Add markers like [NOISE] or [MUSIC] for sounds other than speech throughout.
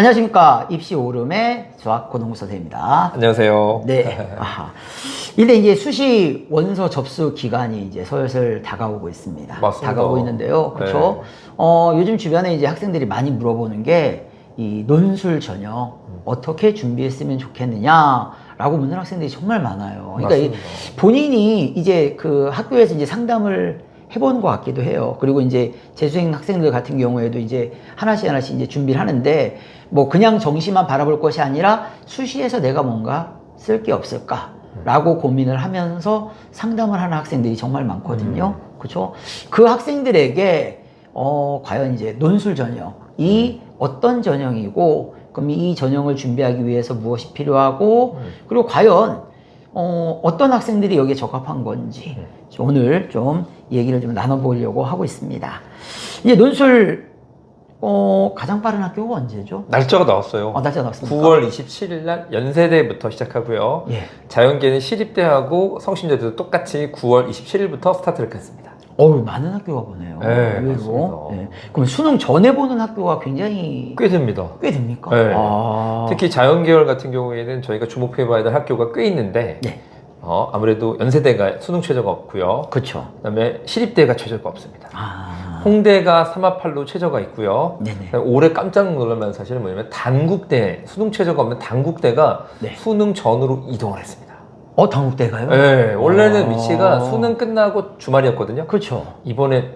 안녕하십니까. 입시 오름의 수학 고동구 선생입니다. 안녕하세요. 네. [LAUGHS] 아하. 근데 이제 수시 원서 접수 기간이 이제 슬슬 다가오고 있습니다. 맞습니다. 다가오고 있는데요. 그렇죠. 어, 요즘 주변에 이제 학생들이 많이 물어보는 게 이 논술 전형 어떻게 준비했으면 좋겠느냐 라고 묻는 학생들이 정말 많아요. 그러니까. 본인이 이제 그 학교에서 이제 상담을 해보는 것 같기도 해요. 그리고 이제 재수생 학생들 같은 경우에도 이제 하나씩 하나씩 이제 준비를 하는데 뭐 그냥 정시만 바라볼 것이 아니라 수시에서 내가 뭔가 쓸 게 없을까 라고 고민을 하면서 상담을 하는 학생들이 정말 많거든요. 그렇죠? 그 학생들에게 어 과연 이제 논술 전형이 어떤 전형이고 그럼 이 전형을 준비하기 위해서 무엇이 필요하고 그리고 과연 어, 어떤 학생들이 여기에 적합한 건지 오늘 좀 얘기를 좀 나눠보려고 하고 있습니다. 이제 논술 어, 가장 빠른 학교가 언제죠? 날짜가 나왔어요. 어, 날짜 나왔습니까? 9월 27일 날 연세대부터 시작하고요. 예. 자연계는 시립대하고 성신여대도 똑같이 9월 27일부터 스타트를 했습니다. 어우 많은 학교가 보네요. 네, 의외로. 맞습니다. 네. 그럼 수능 전에 보는 학교가 굉장히 꽤 됩니다. 꽤 됩니까? 네. 아. 특히 자연계열 같은 경우에는 저희가 주목해봐야 될 학교가 꽤 있는데 네. 어, 아무래도 연세대가 수능 최저가 없고요. 그렇죠. 그다음에 시립대가 최저가 없습니다. 아. 홍대가 3합8로 최저가 있고요. 네네. 그다음에 올해 깜짝 놀랄 만한 사실은 뭐냐면 단국대 수능 최저가 없는 단국대가 네. 수능 전으로 이동을 했습니다. 어 당국대 가요? 네, 원래는 아. 위치가 수능 끝나고 주말이었거든요. 그렇죠. 이번에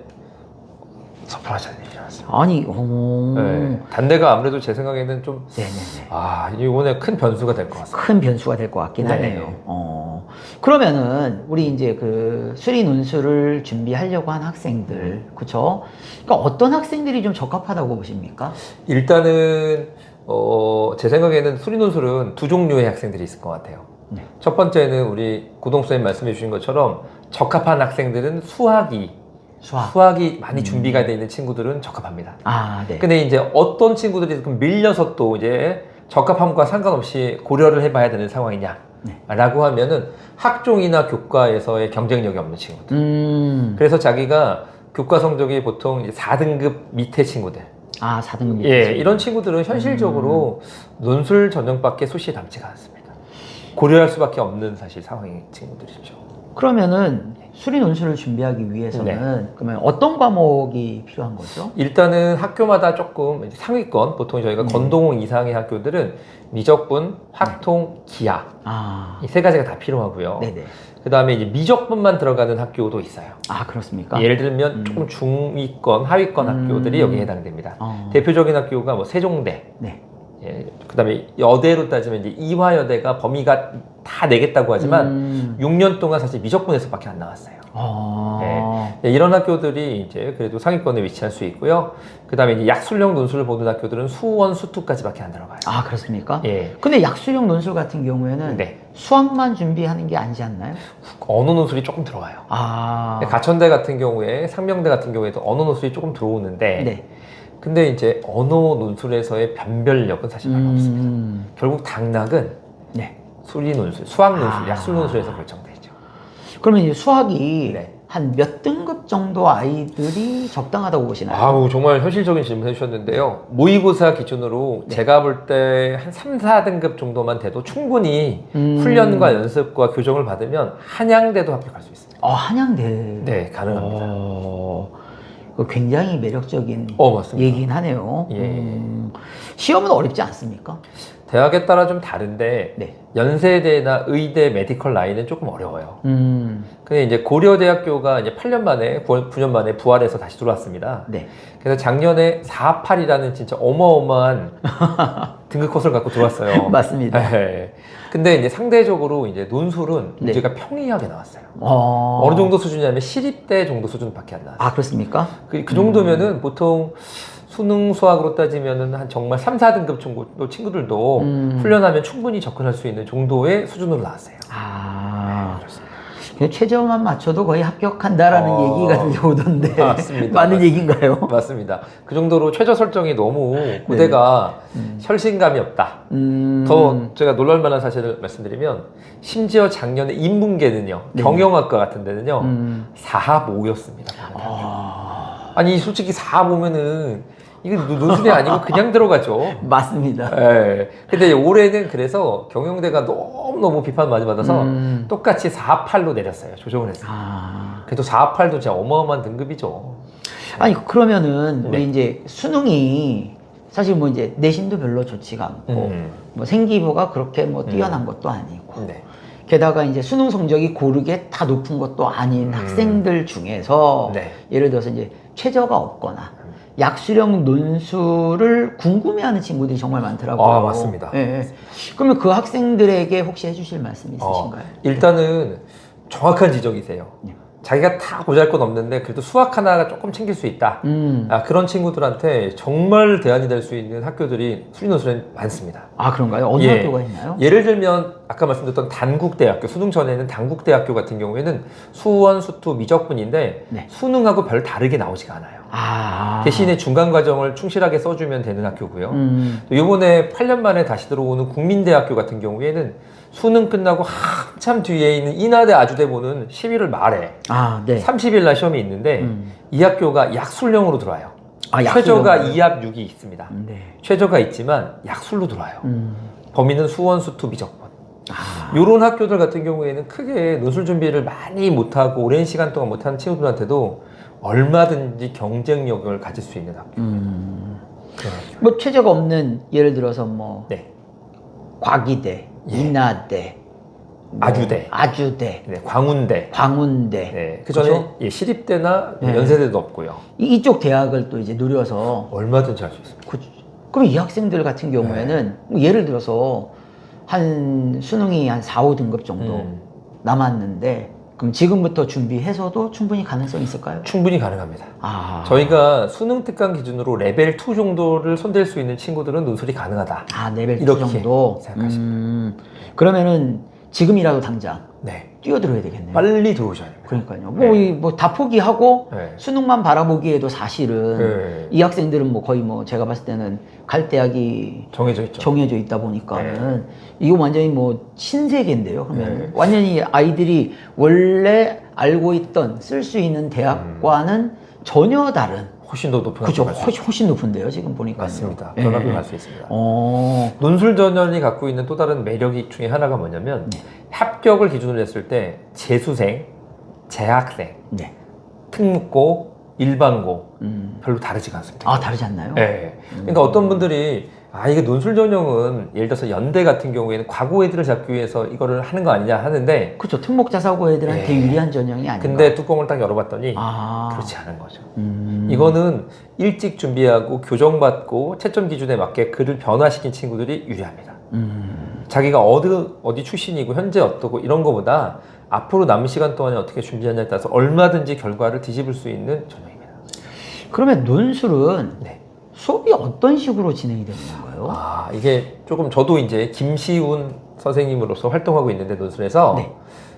않는 일이 나왔어요. 아니, 오. 네, 단대가 아무래도 제 생각에는 좀 네네네. 아, 이번에 큰 변수가 될 것 같습니다. 큰 변수가 될 것 같긴 네. 하네요. 어, 그러면은 우리 이제 그 수리 논술을 준비하려고 한 학생들, 그쵸? 그러니까 어떤 학생들이 좀 적합하다고 보십니까? 일단은 어, 제 생각에는 수리 논술은 두 종류의 학생들이 있을 것 같아요. 네. 첫 번째는 우리 고동 선생님 말씀해 주신 것처럼 적합한 학생들은 수학이 수학. 수학이 많이 음. 준비가 돼 있는 친구들은 적합합니다. 아, 네. 근데 이제 어떤 친구들이 좀 밀려서 또 이제 적합함과 상관없이 고려를 해봐야 되는 상황이냐? 네. 라고 하면은 학종이나 교과에서의 경쟁력이 없는 친구들. 음, 그래서 자기가 교과 성적이 보통 이제 4등급 밑에 친구들. 아, 4등급 밑에. 예, 친구. 이런 친구들은 현실적으로 논술 전형밖에 수시에 남지가 않습니다. 고려할 수밖에 없는 사실 상황인 친구들이죠. 그러면은 수리 논술을 준비하기 위해서는 그러면 어떤 과목이 필요한 거죠? 일단은 학교마다 조금 이제 상위권, 보통 저희가 네. 건동 이상의 학교들은 미적분, 확통, 기하 아, 이 세 가지가 다 필요하고요. 네네. 그 다음에 이제 미적분만 들어가는 학교도 있어요. 아, 그렇습니까? 예를 들면 음. 조금 중위권, 하위권 음. 학교들이 여기에 해당됩니다. 어, 대표적인 학교가 뭐 세종대, 네. 예, 그 다음에 여대로 따지면 이제 이화 여대가 범위가 다 내겠다고 하지만 음, 6년 동안 사실 미적분에서밖에 안 나왔어요. 어, 네, 이런 학교들이 이제 그래도 상위권에 위치할 수 있고요. 그 다음에 이제 약술형 논술을 보는 학교들은 수원, 수투까지밖에 안 들어가요. 아, 그렇습니까? 예. 근데 약수형 논술 같은 경우에는 네. 수학만 준비하는 게 아니지 않나요? 언어 논술이 조금 들어와요. 아, 가천대 같은 경우에, 상명대 같은 경우에도 언어 논술이 조금 들어오는데, 네. 근데 이제 언어 논술에서의 변별력은 사실 별로 없습니다. 음, 결국 당락은 네. 수리 논술, 수학 논술, 아. 약술 논술에서 결정되죠. 그러면 이제 수학이 네. 한 몇 등급 정도 아이들이 적당하다고 보시나요? 아우 정말 현실적인 질문 해주셨는데요. 모의고사 기준으로 네. 제가 볼 때 한 3, 4등급 정도만 돼도 충분히 음. 훈련과 연습과 교정을 받으면 한양대도 합격할 수 있습니다. 어, 한양대. 네, 가능합니다. 어, 그 굉장히 매력적인 어. 얘기긴 하네요. 예. 음, 시험은 어렵지 않습니까? 대학에 따라 좀 다른데 네. 연세대나 의대 메디컬 라인은 조금 어려워요. 음, 근데 이제 고려대학교가 이제 8년 만에 9년 만에 부활해서 다시 들어왔습니다. 네. 그래서 작년에 482라는 진짜 어마어마한 [LAUGHS] 등급 컷을 갖고 들어왔어요. 맞습니다. 네. 근데 이제 상대적으로 이제 논술은 네. 문제가 평이하게 나왔어요. 어, 어... 느 정도 수준이냐면 시립대 정도 수준밖에 안 나왔어요. 아, 그렇습니까? 그, 그 정도면은 보통 수능 수학으로 따지면은 한 정말 3, 4등급 정도 친구들도 음. 훈련하면 충분히 접근할 수 있는 정도의 수준으로 나왔어요. 아, 그냥 최저만 맞춰도 거의 합격한다라는 어, 얘기가 들려오던데 [LAUGHS] 맞습니다. 맞는 맞- 얘기인가요? 맞습니다. 그 정도로 최저 설정이 너무 고대가 음. 혈신감이 없다. 음, 더 제가 놀랄 만한 사실을 말씀드리면 심지어 작년에 인문계는요 네. 경영학과 같은 데는요 음. 4합 5였습니다 아, 아니 솔직히 4합 5면은 이거 노- 논술이 아니고 그냥 들어가죠. [LAUGHS] 맞습니다. 예. 근데 올해는 그래서 경영대가 너무너무 비판 많이 받아서 음. 똑같이 4, 8로 내렸어요. 조정을 했어요. 아. 그래도 4, 8도 진짜 어마어마한 등급이죠. 아니 그러면은 우리 네. 이제 수능이 사실 뭐 이제 내신도 별로 좋지가 않고 음. 뭐 생기부가 그렇게 뭐 뛰어난 것도 아니고 네. 게다가 이제 수능 성적이 고르게 다 높은 것도 아닌 음. 학생들 중에서 네. 예를 들어서 이제 최저가 없거나 약수령 논술을 궁금해하는 친구들이 정말 많더라고요. 아, 맞습니다. 예, 예. 그러면 그 학생들에게 혹시 해주실 말씀 어, 있으신가요? 일단은 정확한 지적이세요. 네. 자기가 다 보잘 것 없는데 그래도 수학 하나가 조금 챙길 수 있다. 음. 아, 그런 친구들한테 정말 대안이 될 수 있는 학교들이 수리논술에 많습니다. 아 그런가요? 어느 예. 학교가 있나요? 예를 들면 아까 말씀드렸던 단국대학교 수능 전에는 단국대학교 같은 경우에는 수원, 수투, 미적분인데 네. 수능하고 별 다르게 나오지가 않아요. 아. 대신에 중간 과정을 충실하게 써주면 되는 학교고요. 음. 또 이번에 8년 만에 다시 들어오는 국민대학교 같은 경우에는 수능 끝나고 한참 뒤에 있는 인하대 아주대 보는 11월 말에 아 네. 30일 날 시험이 있는데 음. 이 학교가 약술형으로 들어와요. 아, 최저가 약수령으로. 2합 6이 있습니다. 네. 최저가 있지만 약술로 들어와요. 음. 범위는 수원, 수투, 미적분. 아. 이런 학교들 같은 경우에는 크게 논술 준비를 많이 못하고 오랜 시간 동안 못하는 친구들한테도 얼마든지 경쟁력을 가질 수 있는 학교. 음. 학교. 뭐 최저가 없는 예를 들어서 뭐 네. 과기대, 예. 인하대, 뭐 아주대. 아주대, 네, 광운대. 광운대. 네. 그 전에 그죠? 예, 시립대나 네. 연세대도 없고요. 이- 이쪽 대학을 또 이제 노려서 얼마든지 할 수 있습니다. 그, 그럼 이 학생들 같은 경우에는 뭐 예를 들어서 한 수능이 한 4, 5등급 정도 음, 남았는데 그럼 지금부터 준비해서도 충분히 가능성이 있을까요? 충분히 가능합니다. 아. 저희가 수능 특강 기준으로 레벨 2 정도를 손댈 수 있는 친구들은 논술이 가능하다. 아, 레벨 2 이렇게 정도. 생각하시면 음, 그러면은 지금이라도 당장 네. 뛰어들어야 되겠네요. 빨리 들어오셔야 됩니다. 그러니까요. 뭐, 이뭐 다 포기하고 네. 수능만 바라보기에도 사실은 네. 이 학생들은 뭐 거의 뭐 제가 봤을 때는 갈 대학이 정해져 있죠. 정해져 있다 보니까는 이거 완전히 뭐 신세계인데요. 그러면 네. 완전히 아이들이 원래 알고 있던 쓸 수 있는 대학과는 전혀 다른 훨씬 더 높은 그죠? 훨씬, 훨씬 높은데요. 지금 보니까 맞습니다. 그런 학교 갈수 있습니다. 어, 논술 전형이 갖고 있는 또 다른 매력이 중에 하나가 뭐냐면 네. 합격을 기준으로 했을 때 재수생, 재학생, 네. 특목고, 일반고 음. 별로 다르지가 않습니다. 아 다르지 않나요? 네. 그러니까 어떤 분들이 아 이게 논술 전형은 예를 들어서 연대 같은 경우에는 과거 애들을 잡기 위해서 이거를 하는 거 아니냐 하는데 그렇죠. 특목자 사고 애들한테 예. 유리한 전형이 아닌가. 근데 뚜껑을 딱 열어봤더니 아, 그렇지 않은 거죠. 음. 이거는 일찍 준비하고 교정받고 채점 기준에 맞게 글을 변화시킨 친구들이 유리합니다. 음. 자기가 어디, 어디 출신이고 현재 어떻고 이런 거보다 앞으로 남은 시간 동안에 어떻게 준비하냐에 따라서 얼마든지 결과를 뒤집을 수 있는 전형입니다. 그러면 논술은 네. 수업이 어떤 식으로 진행이 되는 건가요? 아, 이게 조금 저도 이제 김시훈 선생님으로서 활동하고 있는데 논술에서 네.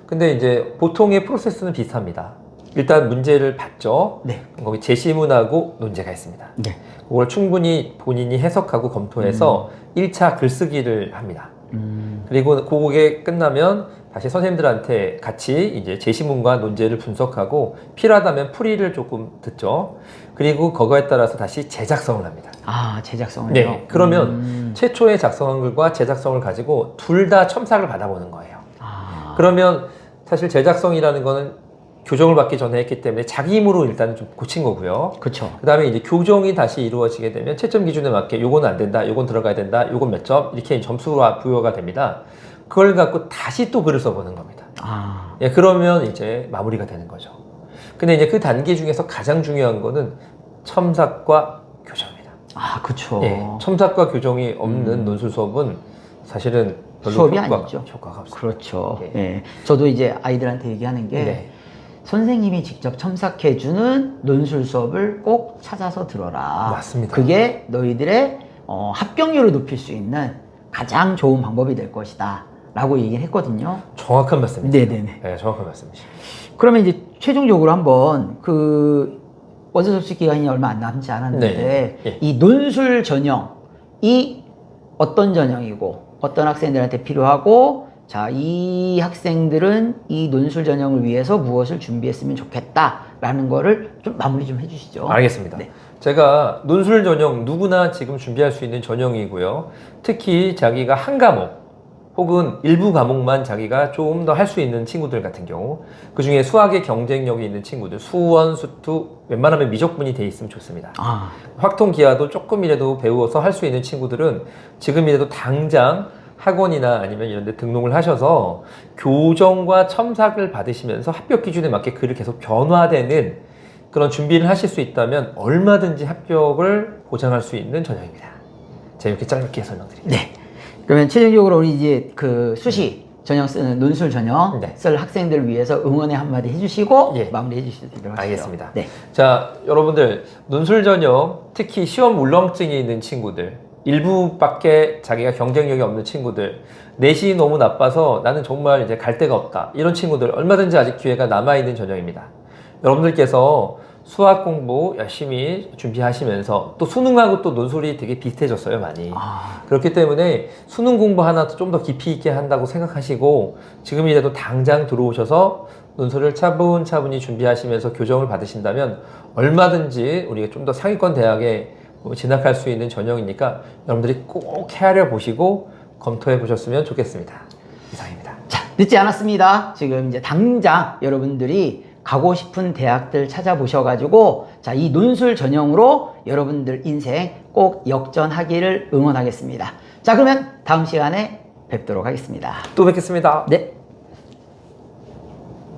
근데 이제 보통의 프로세스는 비슷합니다. 일단 문제를 봤죠. 네. 거기 제시문하고 논제가 있습니다. 네. 그걸 충분히 본인이 해석하고 검토해서 1차 글쓰기를 합니다. 음. 그리고 그게 끝나면 다시 선생님들한테 같이 이제 제시문과 논제를 분석하고 필요하다면 풀이를 조금 듣죠. 그리고 그거에 따라서 다시 재작성을 합니다. 아 제작성을요. 네. 그러면 음. 최초의 작성한 글과 재작성을 가지고 둘 다 첨삭을 받아보는 거예요. 아. 그러면 사실 재작성이라는 거는 교정을 받기 전에 했기 때문에 자기 힘으로 일단 좀 고친 거고요. 그렇죠. 그 다음에 이제 교정이 다시 이루어지게 되면 채점 기준에 맞게 요거는 안 된다, 요건 들어가야 된다, 요건 몇 점, 이렇게 점수가 부여가 됩니다. 그걸 갖고 다시 또 글을 써보는 겁니다. 아. 예, 그러면 이제 마무리가 되는 거죠. 근데 이제 그 단계 중에서 가장 중요한 거는 첨삭과 교정입니다. 아 그렇죠. 예, 첨삭과 교정이 없는 음. 논술 수업은 사실은 별로 수업이 효과가, 아니죠. 효과가 없습니다. 그렇죠. 예. 예. 저도 이제 아이들한테 얘기하는 게 네. 선생님이 직접 첨삭해주는 논술 수업을 꼭 찾아서 들어라. 맞습니다. 그게 너희들의 어, 합격률을 높일 수 있는 가장 좋은 방법이 될 것이다. 라고 얘기를 했거든요. 정확한 말씀입니다. 네네네. 네, 정확한 말씀이시죠. 그러면 이제 최종적으로 한번 그 원서 접수 기간이 얼마 안 남지 않았는데 네. 예. 이 논술 전형이 어떤 전형이고 어떤 학생들한테 필요하고 자 이 학생들은 이 논술 전형을 위해서 무엇을 준비했으면 좋겠다라는 거를 좀 마무리 좀 해주시죠. 알겠습니다. 네. 제가 논술 전형 누구나 지금 준비할 수 있는 전형이고요. 특히 자기가 한 과목 혹은 일부 과목만 자기가 조금 더 할 수 있는 친구들 같은 경우 그 중에 수학의 경쟁력이 있는 친구들 수원, 수투 웬만하면 미적분이 돼 있으면 좋습니다. 아, 확통 기하도 조금이라도 배워서 할 수 있는 친구들은 지금이라도 당장 학원이나 아니면 이런 데 등록을 하셔서 교정과 첨삭을 받으시면서 합격 기준에 맞게 글을 계속 변화되는 그런 준비를 하실 수 있다면 얼마든지 합격을 보장할 수 있는 전형입니다. 제가 이렇게 짧게 설명드립니다. 네. 그러면 최종적으로 우리 이제 그 수시 전형 쓰는 논술 전형 네. 쓸 학생들 위해서 응원의 한마디 해주시고 예. 마무리 해 주시도록 하겠습니다. 알겠습니다. 네. 자, 여러분들 논술 전형 특히 시험 울렁증이 있는 친구들 일부밖에 자기가 경쟁력이 없는 친구들 내신이 너무 나빠서 나는 정말 이제 갈 데가 없다 이런 친구들 얼마든지 아직 기회가 남아 있는 전형입니다. 여러분들께서 수학 공부 열심히 준비하시면서 또 수능하고 또 논술이 되게 비슷해졌어요 많이. 아, 그렇기 때문에 수능 공부 하나 좀 더 깊이 있게 한다고 생각하시고 지금이라도 당장 들어오셔서 논술을 차분차분히 준비하시면서 교정을 받으신다면 얼마든지 우리가 좀 더 상위권 대학에 뭐 진학할 수 있는 전형이니까 여러분들이 꼭 헤아려 보시고 검토해 보셨으면 좋겠습니다. 이상입니다. 자, 늦지 않았습니다. 지금 이제 당장 여러분들이 가고 싶은 대학들 찾아보셔가지고 자, 이 논술 전형으로 여러분들 인생 꼭 역전하기를 응원하겠습니다. 자, 그러면 다음 시간에 뵙도록 하겠습니다. 또 뵙겠습니다. 네.